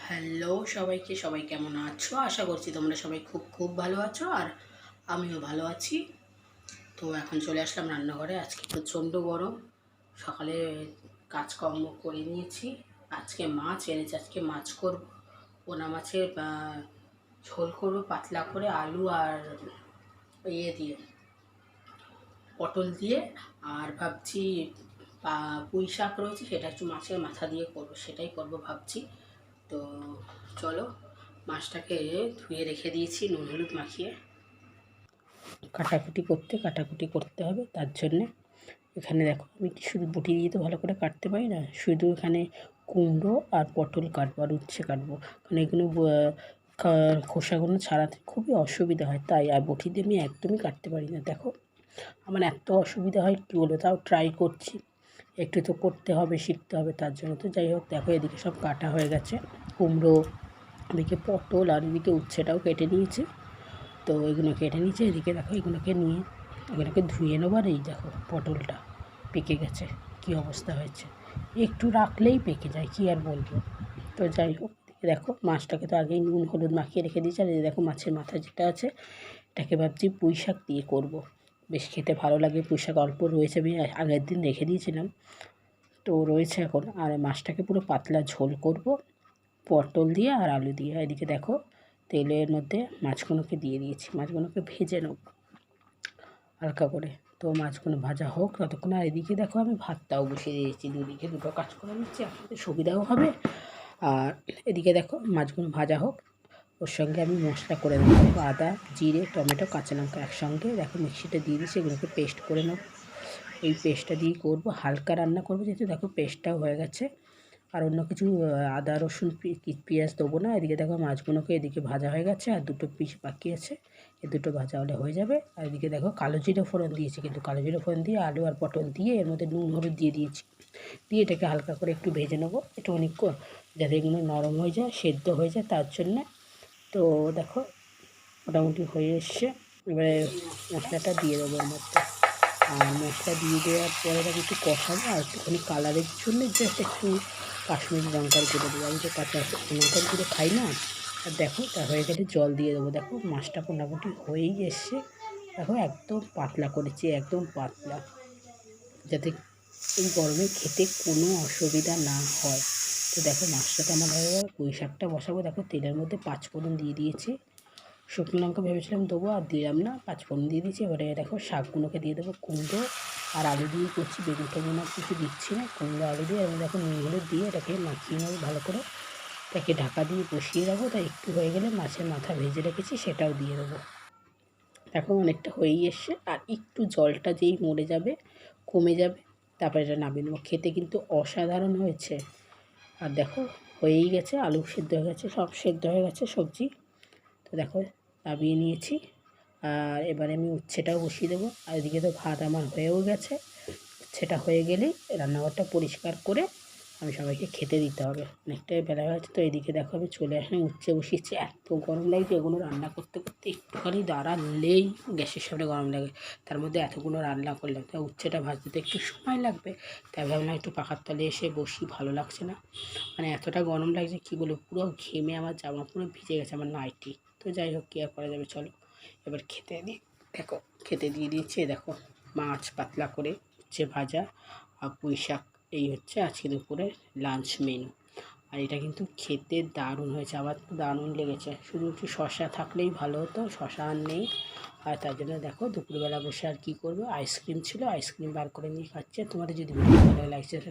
Hello সবাইকে, সবাই কেমন আছো? আশা করছি তোমরা সবাই খুব খুব ভালো আছো আর আমিও ভালো আছি। তো এখন চলে আসলাম রান্নাঘরে। আজকে প্রচণ্ড গরম। সকালে কাজকর্ম করে নিয়েছি। আজকে মাছ এনেছি, আজকে মাছ করব। পোনা মাছের ঝোল করব, পাতলা করে আলু আর ইয়ে দিয়ে, পটল দিয়ে। আর ভাবছি পুঁই শাক রয়েছে, সেটা একটু মাছের মাথা দিয়ে করব, সেটাই করব ভাবছি। তো চলো মাছটাকে ধুয়ে রেখে দিয়েছি, নুন হলুদ মাখিয়ে। কাটাকুটি করতে কাটাকুটি করতে হবে তার জন্যে। এখানে দেখো আমি কি শুধু বটি দিয়ে তো ভালো করে কাটতে পারি না, শুধু এখানে কুমড়ো আর পটল কাটবো আর উচ্ছে কাটবো। কারণ এগুলো খোসাগুলো ছাড়াতে খুবই অসুবিধা হয়, তাই আর বটি দিয়ে আমি একদমই কাটতে পারি না। দেখো, আমার এত অসুবিধা হয়, কী বলো তাও ট্রাই করছি। একটু তো করতে হবে, শিখতে হবে, তার জন্য তো যাই হোক, দেখো এদিকে সব কাটা হয়ে গেছে। কুমড়ো, এদিকে পটল আর এদিকে উচ্ছেটাও কেটে নিয়েছি। তো এগুলো কেটে নিয়েছি, এদিকে দেখো এগুলোকে নিয়ে, এগুলোকে ধুয়ে নেব আর এই দেখো পটলটা পেকে গেছে, কী অবস্থা হয়েছে। একটু রাখলেই পেকে যায়, কী আর বলব। তো যাই হোক দেখো মাছটাকে তো আগেই নুন, হলুদ মাখিয়ে রেখে দিয়েছি, আর এই দেখো মাছের মাথা যেটা আছে, এটাকে ভাবছি পুঁই শাক দিয়ে করব। বেশ খেতে ভালো লাগে পুঁই অল্প রয়েছে, আমি আগের দিন রেখে দিয়েছিলাম। তো রয়েছে এখন, আর মাছটাকে পুরো পাতলা ঝোল করব, পটল দিয়ে আর আলু দিয়ে। এদিকে দেখো, তেলের মধ্যে মাছগুলোকে দিয়ে দিয়েছি, মাছগুলোকে ভেজে নেব হালকা করে। তো মাছগুলো ভাজা হোক ততক্ষণ, আর এদিকে দেখো আমি ভাতটাও বসিয়ে দিয়েছি, দুদিকে দুটো কাজ করে নিচ্ছি আপনাদের সুবিধাও হবে। আর এদিকে দেখো মাছগুলো ভাজা হোক। ওর সঙ্গে আমি মশলা করে দেবো আদা, জিরে, টমেটো, কাঁচা লঙ্কা একসঙ্গে। দেখো মিক্সিটা দিয়ে দিয়েছি, এগুলোকে পেস্ট করে নেব। এই পেস্টটা দিয়ে করব, হালকা রান্না করব, যেহেতু দেখো পেস্টটাও হয়ে গেছে। আর অন্য কিছু আদা, রসুন পেঁয়াজ দেবো না। এদিকে দেখো মাছগুলোকে এদিকে ভাজা হয়ে গেছে, আর দুটো পিস বাকি আছে। এ দুটো ভাজা হলে হয়ে যাবে। আর এদিকে দেখো কালো জিরে ফোড়ন দিয়েছি, কিন্তু কালো জিরে ফোড়ন দিয়ে আলু আর পটল দিয়ে এর মধ্যে নুন, হলুদ দিয়ে দিয়েছি। দিয়ে এটাকে হালকা করে একটু ভেজে নেব। একটুখানি ক- যাতে এগুলো নরম হয়ে যায়, সেদ্ধ হয়ে যায়, তার জন্যে তো দেখো, মোটামুটি হয়ে এসছে। এবারে মশলাটা দিয়ে দেবো মধ্যে। আর মশলা দিয়ে দেওয়ার পরে তাকে একটু কষাবো, আর একটুখানি কালারের জন্য জাস্ট একটু কাশ্মীরি লঙ্কার গুঁড়ো দেবো। আমি তো কাঁচা লঙ্কার গুঁড়ো খাই না। আর দেখো, তা হয়ে গেলে জল দিয়ে দেবো। দেখো, মাছটা মোটামুটি হয়েই এসছে। দেখো, একদম পাতলা করেছি, একদম পাতলা। যাতে এই গরমে খেতে কোনো অসুবিধা না হয়। তো দেখো মাছটা তো আমার হয়ে গেল। পুঁই শাকটা বসাবো। দেখো তেলের মধ্যে পাঁচফোড়ন দিয়ে দিয়েছি। শুকনো লঙ্কা ভেবেছিলাম দেবো, আর দিলাম না। পাঁচফোড়ন দিয়ে দিয়েছি। এবারে দেখো শাকগুলোকে দিয়ে দেবো কুমড়ো আর আলু দিয়ে করছি। বেগুন টেগুন আর কিছু দিচ্ছি না, কুমড়ো, আলু দিয়ে। এবং দেখো নুন, হলুদ দিয়ে এটাকে মাখিয়ে নেব ভালো করে। তাকে ঢাকা দিয়ে বসিয়ে রাখব তাই একটু হয়ে গেলে মাছের মাথা ভেজে রেখেছি, সেটাও দিয়ে দেবো। এখন অনেকটা হয়েই এসছে। আর একটু জলটা যেই মরে যাবে, কমে যাবে, তারপরে এটা নামিয়ে নেব। খেতে কিন্তু অসাধারণ হয়েছে। আর দেখো, হয়েই গেছে, আলু সেদ্ধ হয়ে গেছে, সব সেদ্ধ হয়ে গেছে, সবজি। তো দেখো, নামিয়ে নিয়েছি। আর এবারে আমি উচ্ছেটাও বসিয়ে দেবো। আর এদিকে তো ভাত আমার হয়েও গেছে। উচ্ছেটা হয়ে গেলেই রান্নাঘরটা পরিষ্কার করে আমি সবাইকে খেতে দিতে হবে। অনেকটাই বেলা হয়ে গেছে, তো এদিকে দেখো আমি চলে আসলাম উচ্ছে বসিয়েছি এত গরম লাগছে, এগুলো রান্না করতে করতে একটুখানি দাঁড়ালেই গ্যাসের সামনে গরম লাগে। তার মধ্যে এতগুলো রান্না করলাম তাই উচ্ছেটা ভাজতে তো একটু সময় লাগবে। তাই ভাবলাম একটু পাখার তলে এসে বসি, ভালো লাগছে না। মানে এতটা গরম লাগছে, কী বলব, পুরো ঘেমে আমার জামা পুরো ভিজে গেছে আমার নাইটি। তো যাই হোক, কী আর করা যাবে, চলো। এবার খেতে দিই। দেখো, খেতে দিয়ে দিয়েছে দেখো, মাছ পাতলা করে হচ্ছে ভাজা আর পুঁই শাক এই হচ্ছে আজকে দুপুরে লাঞ্চ মেনু আর এটা কিন্তু খেতে দারুণ হয়েছে, আবার তো দারুণ লেগেছে। শুধু একটু শশা থাকলেই ভালো হতো শশা আর নেই। আর তার জন্য দেখো দুপুরবেলা বসে আর কী করব? আইসক্রিম ছিল আইসক্রিম বার করে নিয়ে খাচ্ছে। তোমাদের যদি ভালো লাগছে